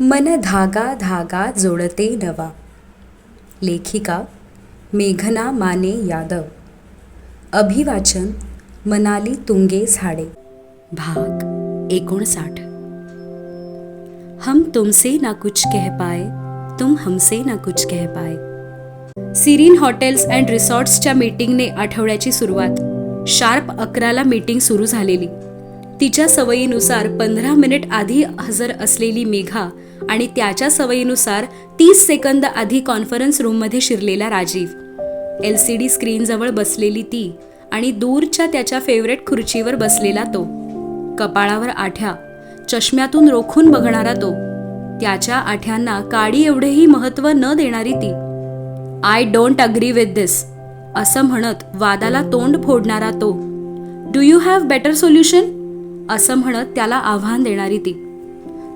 मन धागा धागा जोडते नवा. लेखिका मेघना माने यादव. अभिवाचन मनाली तुंगे झाडे. भाग एकोणसाठ. हम तुमसे ना कुछ कह पाए तुम हमसे ना कुछ कह पाए. सिरीन हॉटेल्स अँड रिसॉर्ट्सच्या मीटिंगने आठवड्याची सुरुवात. शार्प अकराला मीटिंग सुरू झालेली. तिच्या सवयीनुसार पंधरा मिनिट आधी हजर असलेली मेघा आणि त्याच्या सवयीनुसार तीस सेकंद आधी कॉन्फरन्स रूममध्ये शिरलेला राजीव. एल सी डी स्क्रीनजवळ बसलेली ती आणि दूरच्या त्याच्या फेवरेट खुर्चीवर बसलेला तो. कपाळावर आठ्या चष्म्यातून रोखून बघणारा तो. त्याच्या आठ्यांना काडी एवढेही महत्त्व न देणारी ती. I don't agree with this असं म्हणत वादाला तोंड फोडणारा तो. Do you have better solution? असं म्हणत त्याला आव्हान देणारी ती.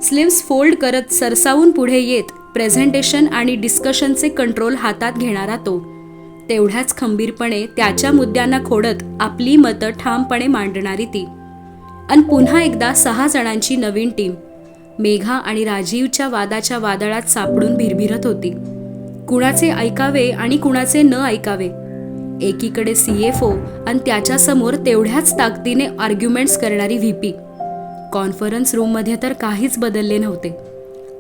स्लीव्स फोल्ड करत सरसावून पुढे येत प्रेझेंटेशन आणि डिस्कशनचे कंट्रोल हातात घेणारा तो. तेवढ्याच खंबीरपणे त्याच्या मुद्द्यांना खोडत आपली मतं ठामपणे मांडणारी ती. आणि पुन्हा एकदा सहा जणांची नवीन टीम मेघा आणि राजीवच्या वादाच्या वादळात सापडून भिरभिरत होती. कुणाचे ऐकावे आणि कुणाचे न ऐकावे एकीकडे सी एफ ओ आणि त्याच्यासमोर तेवढ्याच ताकदीने आर्ग्युमेंट्स करणारी व्ही पी कॉन्फरन्स रूममध्ये तर काहीच बदलले नव्हते.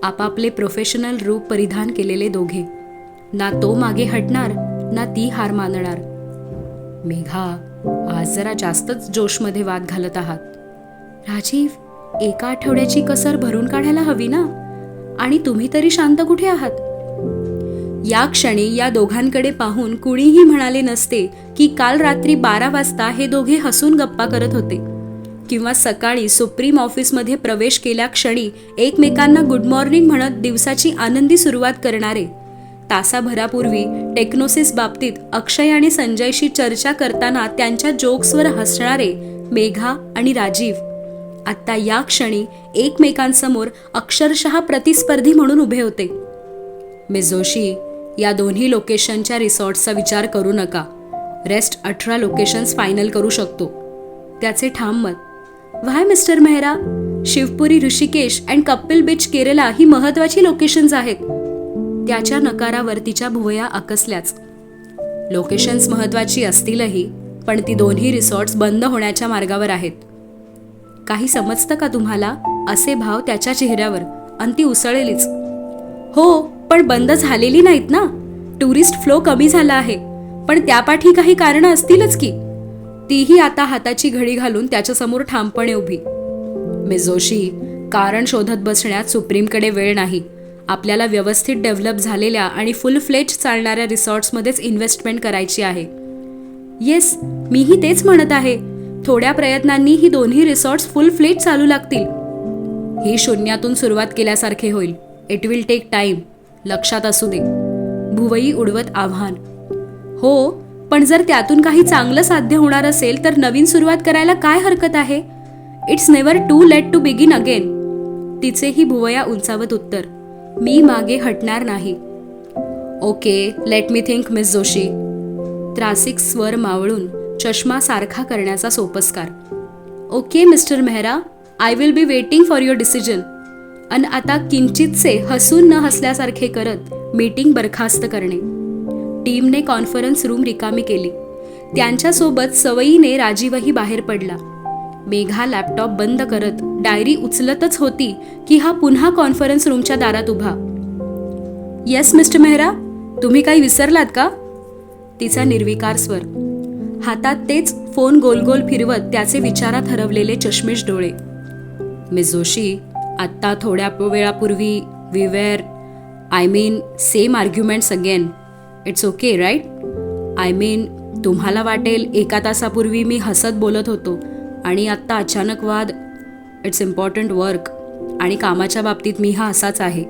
आपापले प्रोफेशनल रूप परिधान केलेले दोघे. ना तो मागे हटणार ना ती हार मानणार. मेघा आज जरा जास्तच जोशमध्ये वाद घालत आहात. राजीव एका आठवड्याची कसर भरून काढायला हवी ना? आणि तुम्ही तरी शांत कुठे आहात? या क्षणी या दोघांकडे पाहून कुणीही म्हणाले नसते की काल रात्री बारा वाजता हे दोघे हसून गप्पा करत होते. किंवा सकाळी सुप्रीम ऑफिसमध्ये प्रवेश केल्या क्षणी एकमेकांना गुड मॉर्निंग म्हणत दिवसाची आनंदी सुरुवात करणारे. तासाभरापूर्वी टेक्नोसिस बाबतीत अक्षय आणि संजयशी चर्चा करताना त्यांच्या जोक्सवर हसणारे मेघा आणि राजीव. आत्ता या क्षणी एकमेकांसमोर अक्षरशः प्रतिस्पर्धी म्हणून उभे होते. मिस जोशी या दोन्ही लोकेशनच्या रिसॉर्ट्सचा विचार करू नका. रेस्ट अठरा लोकेशन्स फायनल करू शकतो. त्याचे ठाम मत. Why mister Mehra? Shivpuri Rishikesh and Kappil beach Kerala ही महत्वाची लोकेशन्स आहेत. त्याच्या नकारावर तिच्या भुवया आकसल्याच. लोकेशन्स महत्वाची असतीलही पण ती दोन्ही रिसॉर्ट्स बंद होण्याच्या मार्गावर आहेत. काही समजतं का तुम्हाला? असे भाव त्याच्या चेहऱ्यावर. आणि ती उसळेलीच. हो पण बंद झालेली नाहीत ना. टुरिस्ट फ्लो कमी झाला आहे. पण त्यापाठी काही कारणं असतीलच की. तीही आता हाताची घडी घालून त्याच्यासमोर ठामपणे उभी. मिस जोशी कारण शोधत बसण्यात सुप्रीमकडे वेळ नाही. आपल्याला व्यवस्थित डेव्हलप झालेल्या आणि फुल फ्लेज चालणाऱ्या रिसॉर्ट्समध्येच इन्व्हेस्टमेंट करायची आहे. येस मीही तेच म्हणत आहे. थोड्या प्रयत्नांनी ही दोन्ही रिसॉर्ट्स फुल फ्लेज चालू लागतील. ही शून्यातून सुरुवात केल्यासारखे होईल. इट विल टेक टाईम लक्षात असू दे. भुवई उडवत आव्हान. हो पण जर त्यातून काही चांगलं साध्य होणार असेल तर नवीन सुरुवात करायला काय हरकत आहे? It's never too late to begin again तिचेही भुवया उंचावत उत्तर. मी मागे हटणार नाही. Okay let me think miss Joshi. त्रासिक स्वर मावळून चष्मा सारखा करण्याचा सोपस्कार. Okay mister Mehra I will be waiting for your decision अन आता किंचितसे हसून न हसल्यासारखे करत मीटिंग बरखास्त करणे. टीमने कॉन्फरन्स रूम रिकामी केली. त्यांच्यासोबत सवयीने राजीवही बाहेर पडला. मेघा लॅपटॉप बंद करत डायरी उचलतच होती की हा पुन्हा कॉन्फरन्स रूमच्या दारात उभा. येस मिस्टर मेहरा तुम्ही काही विसरलात का? तिचा निर्विकार स्वर. हातात तेच फोन गोलगोल फिरवत त्याचे विचारात हरवलेले चष्मेश डोळे. मिस जोशी आत्ता थोड्या वेळापूर्वी we were I mean same arguments again it's okay right I mean तुम्हाला वाटेल एका तासापूर्वी मी हसत बोलत होतो आणि आत्ता अचानक वाद. इट्स इम्पॉर्टंट वर्क आणि कामाच्या बाबतीत मी हा असाच आहे.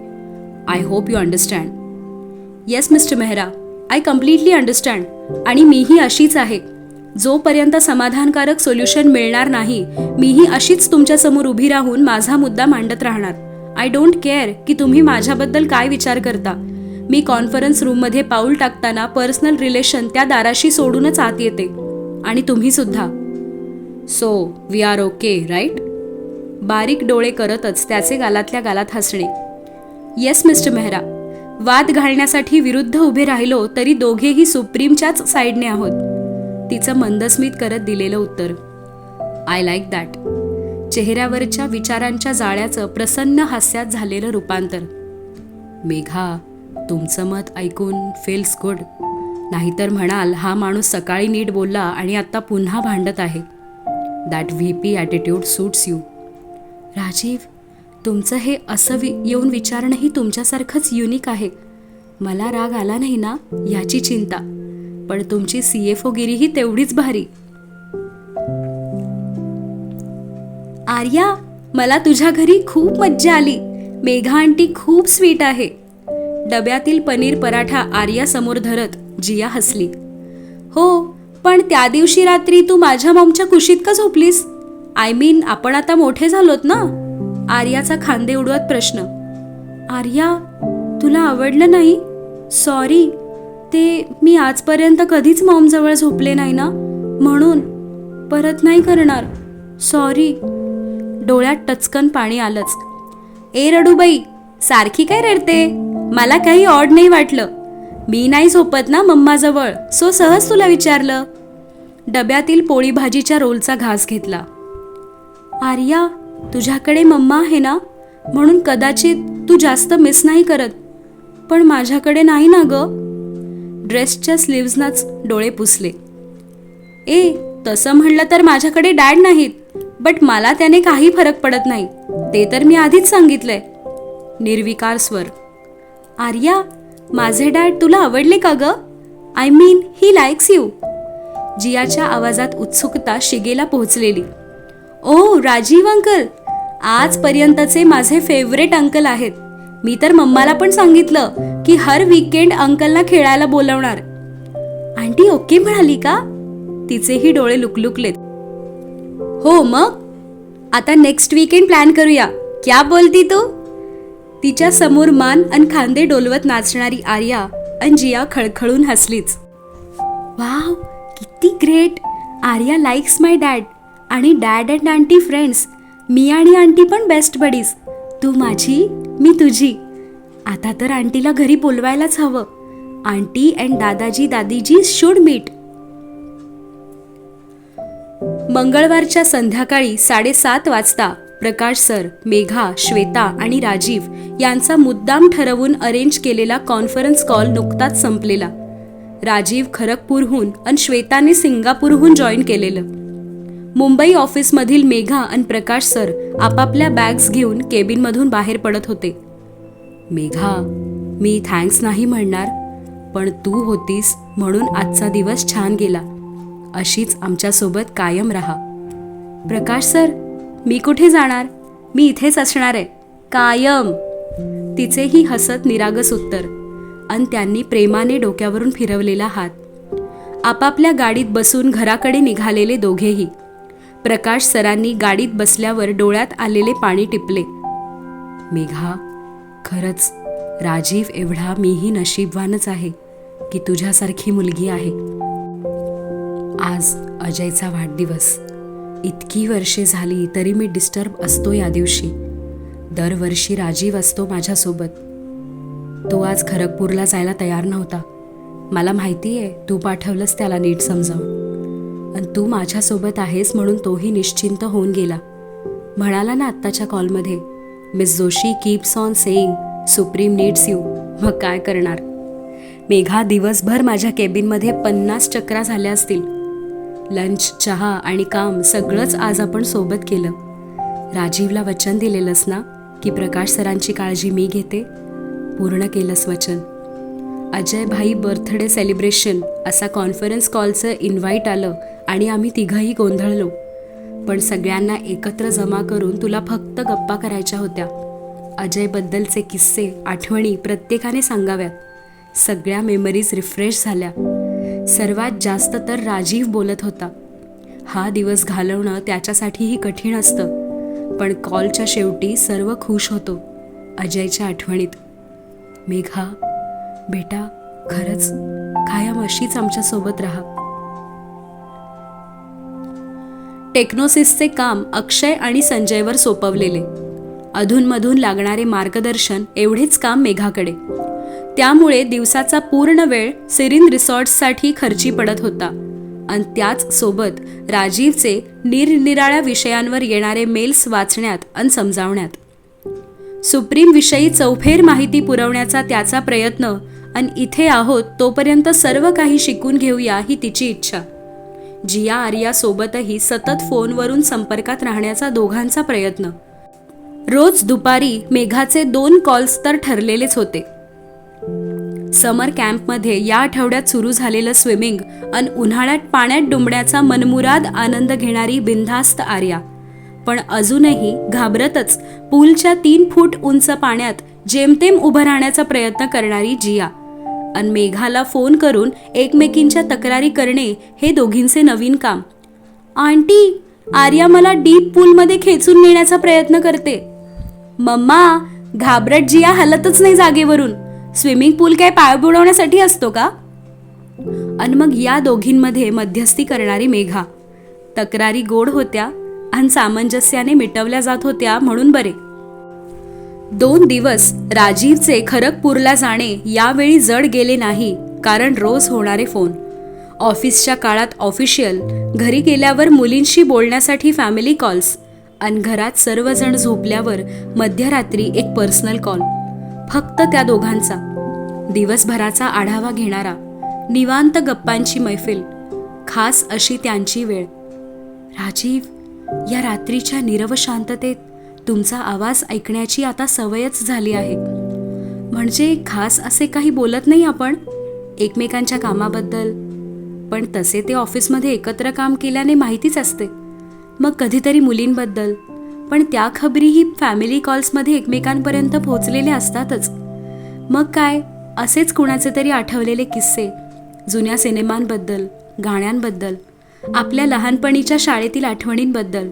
I hope you understand yes mister Mehra I completely understand आणि मीही अशीच आहे. जोपर्यंत समाधानकारक सोल्युशन मिळणार नाही मीही अशीच तुमच्यासमोर उभी राहून माझा मुद्दा मांडत राहणार. आय डोंट केअर की तुम्ही माझ्याबद्दल काय विचार करता. मी कॉन्फरन्स रूममध्ये पाऊल टाकताना पर्सनल रिलेशन त्या दाराशी सोडूनच आत येते. आणि तुम्ही सुद्धा. So we are okay right बारीक डोळे करतच त्याचे गालातल्या गालात हसणे. येस मिस्टर मेहरा वाद घालण्यासाठी विरुद्ध उभे राहिलो तरी दोघेही सुप्रीमच्याच साईडने आहोत. तिचं मंदस्मित करत दिलेलं उत्तर. आय लाईक दॅट चेहऱ्यावरच्या विचारांच्या जाळ्याचं प्रसन्न हास्यात झालेलं रूपांतर. मेघा तुमचं मत ऐकून फेल्स गुड नाहीतर म्हणाल हा माणूस सकाळी नीट बोलला आणि आता पुन्हा भांडत आहे. That V P attitude suits you Rajeev तुमचं हे असं वि येऊन विचारणंही तुमच्यासारखंच युनिक आहे. मला राग आला नाही ना याची चिंता. पण तुमची सी एफ ओगिरीही तेवढीच भारी. आर्या मला तुझ्या घरी खूप मज्जा आली. मेघा आंटी खूप स्वीट आहे. डब्यातील पनीर पराठा आर्या समोर धरत जिया हसली. हो पण त्या दिवशी रात्री तू माझ्या मॉमच्या कुशीत का झोपलीस? आय मीन आपण आता मोठे झालोत ना? आर्याचा खांदे उडवत प्रश्न. आर्या तुला आवडलं नाही? सॉरी ते मी आजपर्यंत कधीच मॉमजवळ झोपले नाही ना? म्हणून परत नाही करणार. सॉरी. डोळ्यात टचकन पाणी आलंच. ए रडूबाई सारखी काय रडते? मला काही ऑड नाही वाटलं. मी नाही झोपत ना मम्माजवळ. सो सहज तुला विचारलं. डब्यातील पोळी भाजीच्या रोलचा घास घेतला. आर्या तुझ्याकडे मम्मा आहे ना? म्हणून कदाचित तू जास्त मिस नाही करत. पण माझ्याकडे नाही ना गं? ड्रेसच्या स्लीव्सनाच डोळे पुसले. ए तसं म्हणलं तर माझ्याकडे डॅड नाहीत बट मला त्याने काही फरक पडत नाही ते तर मी आधीच सांगितलंय. निर्विकार स्वर. आर्या माझे डॅड तुला आवडले का ग? I mean he likes you. जियाच्या आवाजात उत्सुकता शिगेला पोहोचलेली. ओ राजीव अंकल आजपर्यंतचे माझे फेवरेट अंकल आहेत. मी तर मम्माला पण सांगितलं की हर वीकेंड अंकलला खेळायला बोलवणार. आंटी ओके म्हणाली का? तिचेही डोळे लुकलुकलेत. हो मग? आता नेक्स्ट वीकेंड प्लॅन करूया. क्या बोलती तू? तिच्या समोर मान आणि खांदे डोलवत नाचणारी आर्या आणि जिया खळखळून हसलीच. वाव किती great Arya likes my dad आणि डॅड अँड आंटी फ्रेंड्स मी आणि आंटी पण बेस्ट बडीज तू माझी मी तुझी. आता तर आंटीला घरी बोलवायलाच हवं. Aunty and dadaji dadiji should meet. मंगळवारच्या संध्याकाळी साडेसात वाजता प्रकाश सर मेघा श्वेता आणि राजीव यांचा मुद्दाम ठरवून अरेंज केलेला कॉन्फरन्स कॉल नुकताच संपलेला. राजीव खरगपूरहून आणि श्वेताने सिंगापूरहून जॉईन केलेलं. मुंबई ऑफिसमधील मेघा आणि प्रकाश सर आपापल्या बॅग्स घेऊन केबिनमधून बाहेर पडत होते. मेघा मी थँक्स नाही म्हणणार पण तू होतीस म्हणून आजचा दिवस छान गेला. अशीच आमच्यासोबत कायम राहा. प्रकाश सर मी कुठे जाणार? मी इथेच असणार आहे. कायम. तिचेही हसत निरागस उत्तर अन त्यांनी प्रेमाने डोक्यावरून फिरवलेला हात. आपापल्या गाडीत बसून घराकडे निघालेले दोघेही प्रकाश सरांनी गाडीत बसल्यावर डोळ्यात आलेले पाणी टिपले. मेघा खरंच राजीव एवढा मीही नशीबवानच आहे की तुझ्यासारखी मुलगी आहे. आज अजयचा वाढदिवस. इतकी वर्षे झाली तरी मी डिस्टर्ब असतो या दिवशी. दरवर्षी राजीव असतो माझ्यासोबत. तो आज खरगपूरला जायला तयार नव्हता. मला माहिती आहे तू पाठवलंस त्याला नीट समजावून. आणि तू माझ्यासोबत आहेस म्हणून तोही निश्चिंत होऊन गेला. म्हणाला ना आत्ताच्या कॉलमध्ये miss Joshi keeps on saying Supreme needs you मग काय करणार? मेघा दिवसभर माझ्या केबिनमध्ये पन्नास चक्रा झाल्या असतील. लंच चहा आणि काम सगळंच आज आपण सोबत केलं. राजीवला वचन दिलेलंस ना की प्रकाश सरांची काळजी मी घेते? पूर्ण केलंस वचन. अजय भाई बर्थडे सेलिब्रेशन असा कॉन्फरन्स कॉलचं इन्व्हाइट आलं आणि आम्ही तिघंही गोंधळलो. पण सगळ्यांना एकत्र जमा करून तुला फक्त गप्पा करायच्या होत्या. अजयबद्दलचे किस्से आठवणी प्रत्येकाने सांगाव्यात. सगळ्या मेमरीज रिफ्रेश झाल्या. सर्वात जास्त तर राजीव बोलत होता. हा दिवस घालवणं त्याच्यासाठीही कठीण असतं. पण कॉलच्या शेवटी सर्व खुश होतो अजयच्या आठवणीत. मेघा बेटा खरंच कायम अशीच आमच्यासोबत राहा. टेक्नोसिसचे काम अक्षय आणि संजयवर सोपवलेले. अधूनमधून लागणारे मार्गदर्शन एवढेच काम मेघाकडे. त्यामुळे दिवसाचा पूर्ण वेळ सिरीन रिसॉर्ट्ससाठी खर्ची पडत होता. आणि त्याच सोबत राजीवचे निरनिराळ्या विषयांवर येणारे मेल्स वाचण्यात आणि समजावण्यात. सुप्रीमविषयी चौफेर माहिती पुरवण्याचा त्याचा प्रयत्न आणि इथे आहोत तोपर्यंत सर्व काही शिकून घेऊया ही तिची इच्छा. जिया आर्यासोबतही सतत फोनवरून संपर्कात राहण्याचा दोघांचा प्रयत्न. रोज दुपारी मेघाचे दोन कॉल्स तर ठरलेलेच होते. समर कॅम्पमध्ये या आठवड्यात सुरू झालेलं स्विमिंग आणि उन्हाळ्यात पाण्यात डुंबण्याचा मनमुराद आनंद घेणारी बिनधास्त आर्या. पण अजूनही घाबरतच पूलच्या तीन फूट उंच पाण्यात जेमतेम उभं राहण्याचा प्रयत्न करणारी जिया. अन मेघाला फोन करून एकमेकींच्या तक्रारी करणे हे दोघींचे नवीन काम. आंटी आर्या मला डीप पूलमध्ये खेचून नेण्याचा प्रयत्न करते. मम्मा घाबरट जिया हलतच नाही जागेवरून. स्विमिंग पूल काय पाय बुडवण्यासाठी असतो का? आणि मग या दोघींमध्ये मध्यस्थी करणारी मेघा. तक्रारी गोड होत्या आणि सामंजस्याने मिटवल्या जात होत्या म्हणून बरे. दोन दिवस राजीवचे खरगपूरला जाणे यावेळी जड गेले नाही कारण रोज होणारे फोन. ऑफिसच्या काळात ऑफिशियल घरी गेल्यावर मुलींशी बोलण्यासाठी फॅमिली कॉल्स आणि घरात सर्वजण झोपल्यावर मध्यरात्री एक पर्सनल कॉल फक्त त्या दोघांचा. दिवसभराचा आढावा घेणारा निवांत गप्पांची मैफिल खास अशी त्यांची वेळ. राजीव या रात्रीच्या निरव शांततेत तुमचा आवाज ऐकण्याची आता सवयच झाली आहे. म्हणजे खास असे काही बोलत नाही आपण एकमेकांच्या कामाबद्दल. पण तसे ते ऑफिसमध्ये एकत्र काम केल्याने माहितीच असते. मग कधीतरी मुलींबद्दल. पण त्या खबरीही फॅमिली कॉल्समध्ये एकमेकांपर्यंत पोहोचलेले असतातच. मग काय? असेच कुणाचे तरी आठवलेले किस्से. जुन्या सिनेमांबद्दल गाण्यांबद्दल. आपल्या लहानपणीच्या शाळेतील आठवणींबद्दल.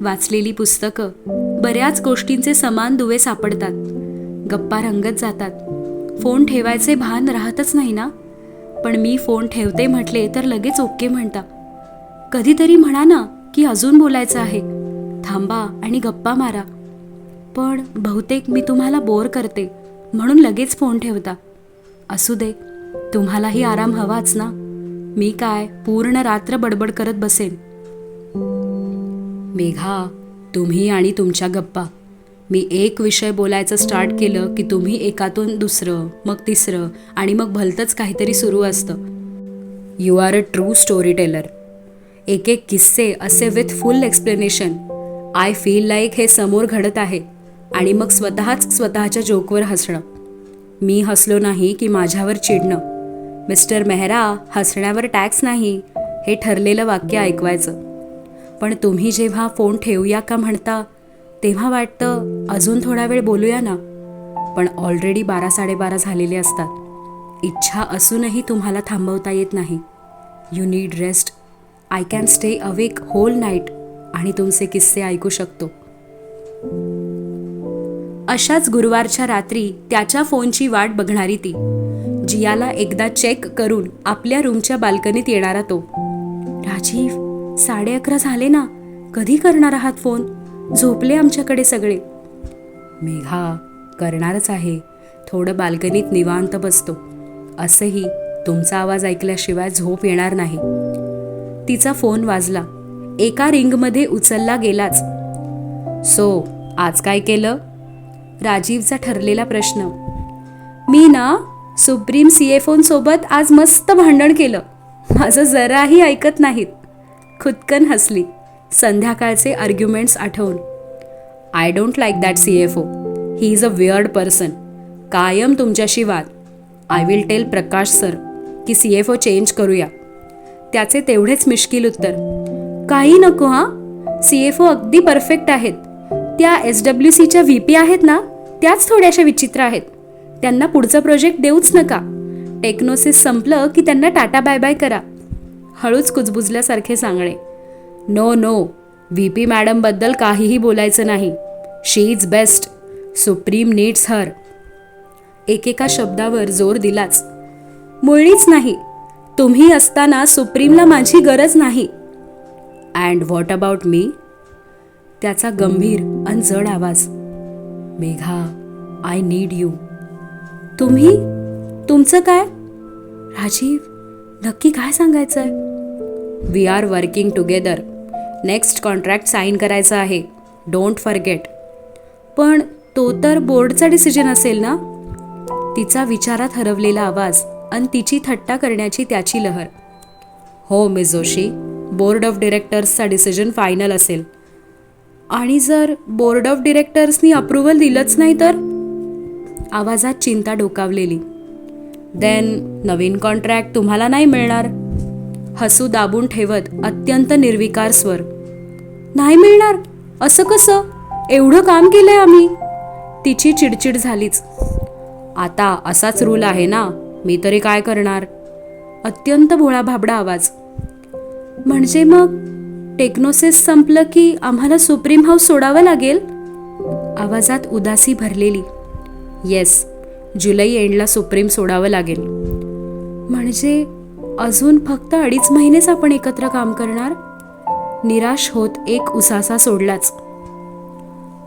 वाचलेली पुस्तकं. बऱ्याच गोष्टींचे समान दुवे सापडतात. गप्पा रंगत जातात. फोन ठेवायचे भान राहतच नाही ना? पण मी फोन ठेवते म्हटले तर लगेच ओके म्हणता. कधीतरी म्हणा ना की अजून बोलायचं आहे. थांबा आणि गप्पा मारा. पण बहुतेक मी तुम्हाला बोर करते म्हणून लगेच फोन ठेवता. असू दे तुम्हालाही आराम हवाच ना? मी काय पूर्ण रात्र बडबड करत बसेन? मेघा तुम्ही आणि तुमच्या गप्पा. मी एक विषय बोलायचं स्टार्ट केलं की तुम्ही एकातून दुसरं मग तिसरं आणि मग भलतंच काहीतरी सुरू असतं. You are a true storyteller एक एक किस्से असे with full explanation I feel like हे समोर घडत आहे आणि मग स्वतःच स्वतःच्या जोकवर हसणं. मी हसलो नाही की माझ्यावर चिडणं. मिस्टर मेहरा हसण्यावर टॅक्स नाही हे ठरलेलं वाक्य ऐकवायचं. पण तुम्ही जेव्हा फोन ठेवूया का म्हणता तेव्हा वाटतं अजून थोडा वेळ बोलूया ना. पण ऑलरेडी बारा साडेबारा झालेले असतात. इच्छा असूनही तुम्हाला थांबवता येत नाही. You need rest I can stay awake whole night आणि तुमचे किस्से ऐकू शकतो. अशाच गुरुवारच्या रात्री त्याच्या फोनची वाट बघणारी ती. जियाला एकदा चेक करून आपल्या रूमच्या बाल्कनीत येणारा तो. राजीव साडे अकरा झाले ना? कधी करणार आहात फोन? झोपले आमच्याकडे सगळे. मेघा करणारच आहे. थोडं बाल्कनीत निवांत बसतो. असंही तुमचा आवाज ऐकल्याशिवाय झोप येणार नाही. तिचा फोन वाजला. एका रिंगमध्ये उचलला गेलाच. सो आज काय केलं? राजीवचा ठरलेला प्रश्न. मी ना सुप्रीम सी ए फोनसोबत आज मस्त भांडण केलं. माझं जराही ऐकत नाहीत. खुदकन हसली. संध्याकाळचे आर्ग्युमेंट्स आठवून. I don't like that C F O he is a weird person कायम तुमच्याशी वाद. I will tell Prakash sir की सी एफ ओ चेंज करूया. त्याचे तेवढेच मिश्किल उत्तर. काही नको हां? सी एफ ओ अगदी परफेक्ट आहेत. त्या एस डब्ल्यू सीच्या व्ही पी आहेत ना? त्याच थोड्याशा विचित्र आहेत. त्यांना पुढचं प्रोजेक्ट देऊच नका. टेक्नोसिस संपलं की त्यांना टाटा बाय बाय करा. हळूच कुजबुजल्यासारखे सांगणे. नो नो व्ही पी मॅडमबद्दल काहीही बोलायचं नाही. She is best supreme needs her एकेका शब्दावर जोर दिलाच. मुळीच नाही. तुम्ही असताना सुप्रीमला माझी गरज नाही. अँड व्हॉट अबाउट मी त्याचा गंभीर आणि जड आवाज. मेघा आय नीड यू तुम्ही? तुमचं काय? राजीव नक्की काय सांगायचं आहे we are working together. Next contract sign करायचा आहे. Don't forget. पण तो तर बोर्डचा डिसिजन असेल ना? तिचा विचारात हरवलेला आवाज आणि तिची थट्टा करण्याची त्याची लहर. हो मिस जोशी बोर्ड ऑफ डिरेक्टर्सचा डिसिजन फायनल असेल. आणि जर बोर्ड ऑफ डिरेक्टर्सनी अप्रुव्हल दिलंच नाही तर? आवाजात चिंता डोकावलेली. देन नवीन कॉन्ट्रॅक्ट तुम्हाला नाही मिळणार. हसू दाबून ठेवत अत्यंत निर्विकार स्वर. नाही मिळणार. असं कसं? एवढं काम केलंय आम्ही. तिची चिडचिड झालीच. आता असाच रूल आहे ना. मी तरी काय करणार? अत्यंत भोळा भाबडा आवाज. म्हणजे मग? टेक्नोसिस संपलं की आम्हाला सुप्रीम हाऊस सोडावं लागेल? आवाजात उदासी भरलेली. येस. जुलै एंडला सुप्रीम सोडावं लागेल. म्हणजे अजून फक्त अडीच महिनेच आपण एकत्र काम करणार? निराश होत एक उसासा सोडलाच.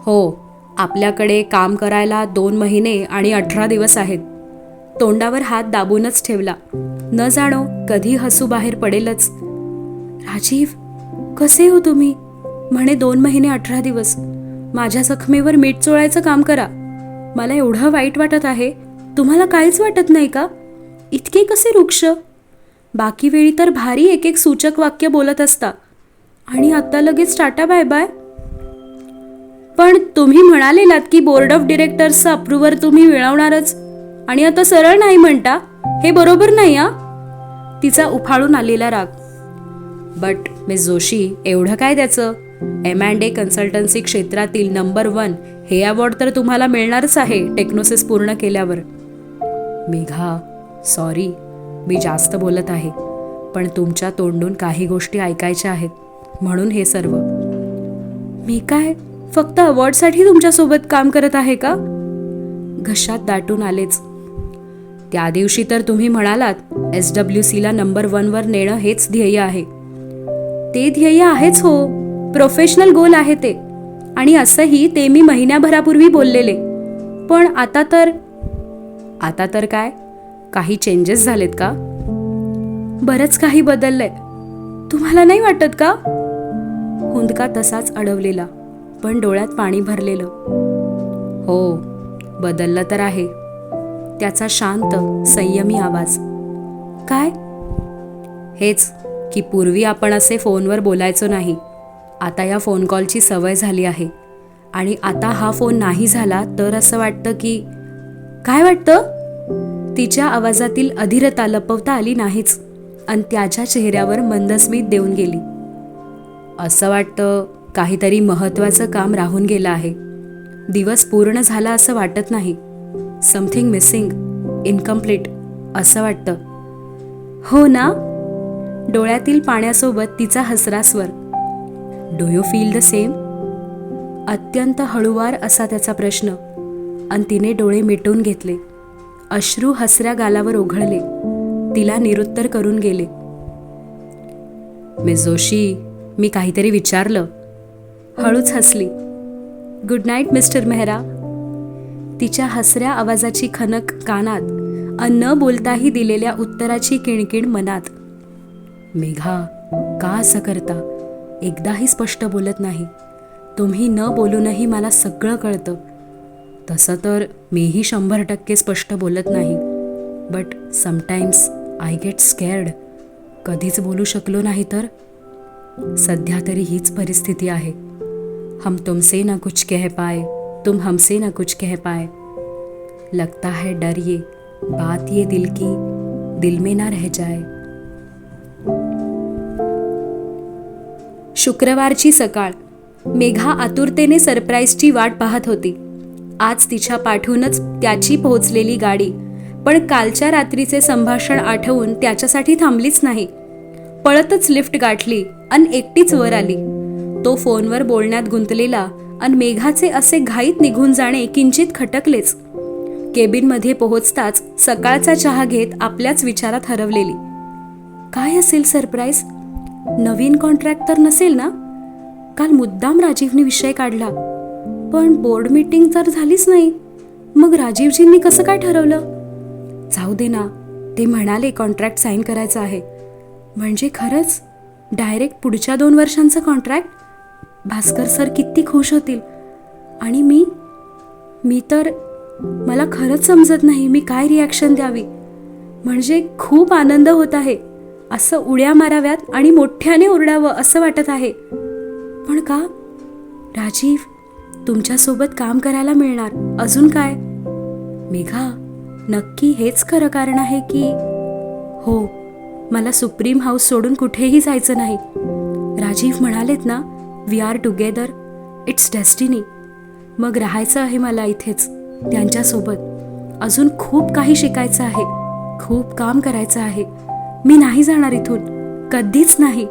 हो आपल्याकडे काम करायला दोन महिने आणि अठरा दिवस आहेत. तोंडावर हात दाबूनच ठेवला. न जाणो कधी हसू बाहेर पडेलच. राजीव कसे हो तुम्ही? म्हणे दोन महिने अठरा दिवस. माझ्या जखमेवर मीठ चोळायचं काम करा. मला एवढं वाईट वाटत आहे. तुम्हाला काहीच वाटत नाही का? इतके कसे वृक्ष बाकी वेळी तर भारी एक एक सूचक वाक्य बोलत असता. आणि आता लगेच टाटा बाय बाय. पण तुम्ही म्हणालेलात की बोर्ड ऑफ डिरेक्टर्सचं अप्रुव्हर तुम्ही मिळवणारच. आणि आता सरळ नाही म्हणता. हे बरोबर नाही आ तिचा उफाळून आलेला राग. बट मिस जोशी एवढं काय त्याचं? एम अँड ए कन्सल्टन्सी क्षेत्रातील नंबर वन हे अवॉर्ड तर तुम्हाला मिळणारच आहे टेक्नोसिस पूर्ण केल्यावर. मेघा सॉरी मी जास्त बोलत आहे पण तुमच्या तोंडून काही गोष्टी ऐकायच्या आहेत म्हणून हे सर्व. मी काय फक्त अवॉर्डसाठी तुमच्यासोबत काम करत आहे का? घशात दाटून आलेच. त्या दिवशी तर तुम्ही म्हणालात एस डब्ल्यू सीला नंबर वनवर नेणं हेच ध्येय आहे. ते ध्येय आहेच हो प्रोफेशनल गोल आहे ते. आणि असंही ते मी महिन्याभरापूर्वी बोललेले. पण आता तर आता तर काय? काही चेंजेस झालेत का? बरंच काही बदललंय. तुम्हाला नाही वाटत का? हुंदका तसाच अडवलेला पण डोळ्यात पाणी भरलेलं. हो बदललं तर आहे. त्याचा शांत संयमी आवाज. काय? हेच की पूर्वी आपण असे फोनवर बोलायचो नाही. आता या फोन कॉलची सवय झाली आहे. आणि आता हा फोन नाही झाला तर असं वाटतं की काय वाटतं? तिच्या आवाजातील अधीरता लपवता आली नाहीच आणि त्याच्या चेहऱ्यावर मंदस्मित देऊन गेली. असं वाटतं काहीतरी महत्त्वाचं काम राहून गेलं आहे. दिवस पूर्ण झाला असं वाटत नाही. समथिंग मिसिंग इनकम्प्लीट असं वाटतं. हो ना? डोळ्यातील पाण्यासोबत तिचा हसरा स्वर. Do you feel the same अत्यंत हळुवार असा त्याचा प्रश्न. आणि तिने डोळे मिटून घेतले. अश्रू हसऱ्या गालावर ओघळले. तिला निरुत्तर करून गेले. मिस जोशी मी काहीतरी विचारलं. हळूच हसली. Good night mister Mehra. तिच्या हसऱ्या आवाजाची खनक कानात अन न बोलताही दिलेल्या उत्तराची किणकिण मनात मेघा का असं करता? एकदाही स्पष्ट बोलत नाही. तुम्ही न बोलूनही मला सगळं कळतं. तसं तर मीही शंभर टक्के स्पष्ट बोलत नाही. But sometimes I get scared कधीच बोलू शकलो नाही तर? सध्या तरी हीच परिस्थिती आहे. हम तुमसे ना कुछ कह पाए तुम हमसे ना कुछ कह पाए. लगता है डर ये बात ये दिल की दिल में ना रह जाए. शुक्रवारची सकाळ. मेघा आतुरतेने सरप्राईजची वाट पाहत होती. आज तिच्या पाठूनच त्याची पोहोचलेली गाडी. पण कालच्या रात्रीचे संभाषण आठवून त्याच्यासाठी थांबलीच नाही. पळतच लिफ्ट गाठली अन एकटीच वर आली. तो फोनवर बोलण्यात गुंतलेला अन मेघाचे असे घाईत निघून जाणे किंचित खटकलेच. केबिनमध्ये पोहोचताच सकाळचा चहा घेत आपल्याच विचारात हरवलेली. काय असेल सरप्राईज? नवीन कॉन्ट्रॅक्ट तर नसेल ना? काल मुद्दाम राजीवने विषय काढला. पण बोर्ड मीटिंग तर झालीच नाही. मग राजीवजींनी कसं काय ठरवलं? जाऊ दे ना ते म्हणाले कॉन्ट्रॅक्ट साईन करायचं आहे. म्हणजे खरंच? डायरेक्ट पुढच्या दोन वर्षांचं कॉन्ट्रॅक्ट भास्कर सर किती खुश होतील. आणि मी? मी तर मला खरंच समजत नाही मी काय रिॲक्शन द्यावी. म्हणजे खूप आनंद होत आहे. असं उड्या माराव्यात आणि मोठ्याने ओरडावं असं वाटत आहे. पण का? राजीव तुमच्यासोबत काम करायला मिळणार. अजून काय? मेघा नक्की हेच खरं कारण आहे की हो मला सुप्रीम हाऊस सोडून कुठेही जायचं नाही. राजीव म्हणालेत ना we are together it's destiny मग राहायचं आहे मला इथेच त्यांच्यासोबत. अजून खूप काही शिकायचं आहे खूप काम करायचं आहे. मी नाही जाणार इथून कधीच नाही.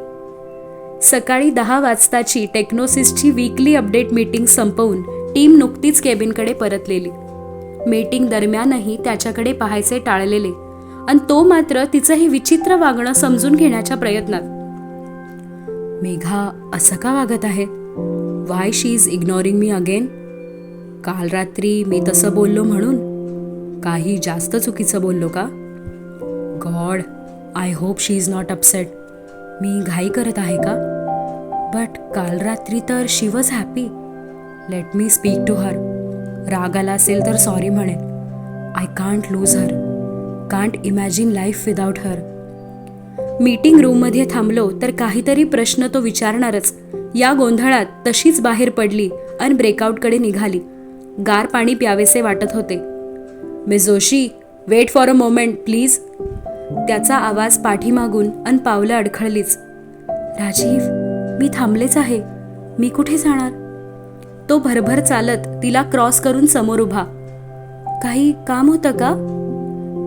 सकाळी दहा वाजताची टेक्नोसिसची वीकली अपडेट मीटिंग संपवून टीम नुकतीच केबिनकडे परतलेली. मीटिंग दरम्यानही त्याच्याकडे पाहायचे टाळलेले. आणि तो मात्र तिचं हे विचित्र वागणं समजून घेण्याच्या प्रयत्नात. मेघा असं का वागत आहे? Why she is ignoring me again काल रात्री मी तसं बोललो म्हणून? काही जास्त चुकीचं बोललो का? God I hope she is not upset मी घाई करत आहे का? बट काल रात्री तर she was happy let me speak to her राग आला असेल तर सॉरी म्हणेन. I can't lose her can't imagine life without her meeting रूममध्ये थांबलो तर काहीतरी प्रश्न तो विचारणारच. या गोंधळात तशीच बाहेर पडली आणि ब्रेकआउटकडे निघाली. गार पाणी प्यावेसे वाटत होते. मी Joshi wait for a moment please त्याचा आवाज पाठीमागून अन पावलं अडखळलीच. राजीव मी थांबलेच आहे. मी कुठे जाणार? तो भरभर चालत तिला क्रॉस करून समोर उभा. काही काम होतं का?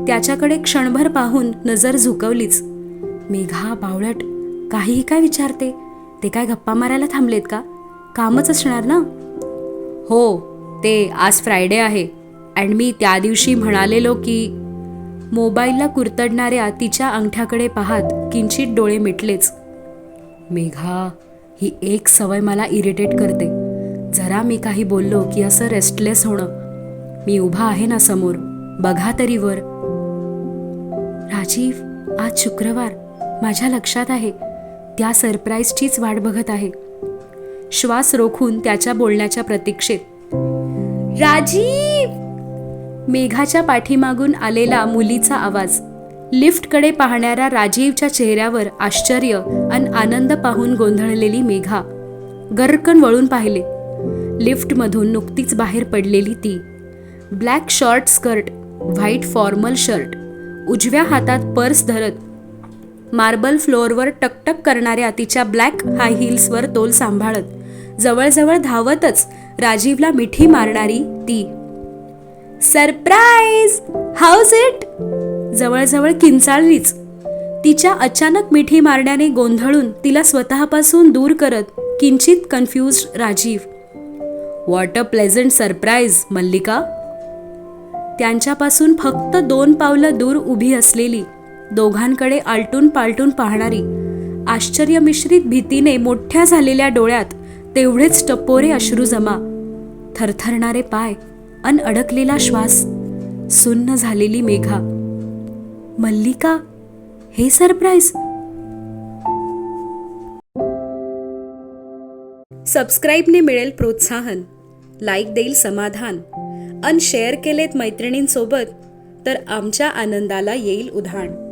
त्याच्याकडे क्षणभर पाहून नजर झुकवलीच. मेघा बावळट काहीही काय विचारते? ते काय गप्पा मारायला थांबलेत का? कामच असणार ना? हो ते आज फ्रायडे आहे. अँड मी त्या दिवशी म्हणालेलो की मोबाईलला कुरतडणाऱ्या तिच्या अंगठ्याकडे पाहत किंचित डोळे मिटलेच. मेघा ही एक सवय मला इरिटेट करते. जरा मी काही बोललो की असं रेस्टलेस होणं. मी उभा आहे ना समोर. बघा तरी वर. राजीव आज शुक्रवार. माझ्या लक्षात आहे. त्या सरप्राईजचीच वाट बघत आहे. श्वास रोखून त्याच्या बोलण्याच्या प्रतीक्षेत. राजीव! मेघाच्या पाठीमागून आलेला मुलीचा आवाज. लिफ्टकडे पाहणाऱ्या राजीवच्या चेहऱ्यावर आश्चर्य आणि आनंद पाहून गोंधळलेली मेघा. गरकन वळून पाहिले. लिफ्टमधून नुकतीच बाहेर पडलेली ती. Black short skirt white formal shirt उजव्या हातात पर्स धरत मार्बल फ्लोअरवर टकटक करणाऱ्या तिच्या ब्लॅक हाय हिल्सवर तोल सांभाळत जवळजवळ धावतच राजीवला मिठी मारणारी ती. सरप्राईज! How's it? जवळजवळ किंचाळलीच. तिच्या अचानक मिठी मारण्याने गोंधळून तिला स्वतःपासून दूर करत किंचित confuse Rajiv. What a pleasant surprise Mallika. त्यांच्यापासून फक्त दोन पावलं दूर उभी असलेली दोघांकडे आलटून पालटून पाहणारी आश्चर्यमिश्रित भीतीने मोठ्या झालेल्या डोळ्यात तेवढेच टपोरे अश्रू जमा थरथरणारे पाय अन अडकलेला श्वास सुन्न झालेली मेघा. मल्लिका हे सरप्राईज. सबस्क्राईबने मिळेल प्रोत्साहन. लाईक देईल समाधान. अन शेअर केलेत मैत्रिणींसोबत तर आमच्या आनंदाला येईल उधाण.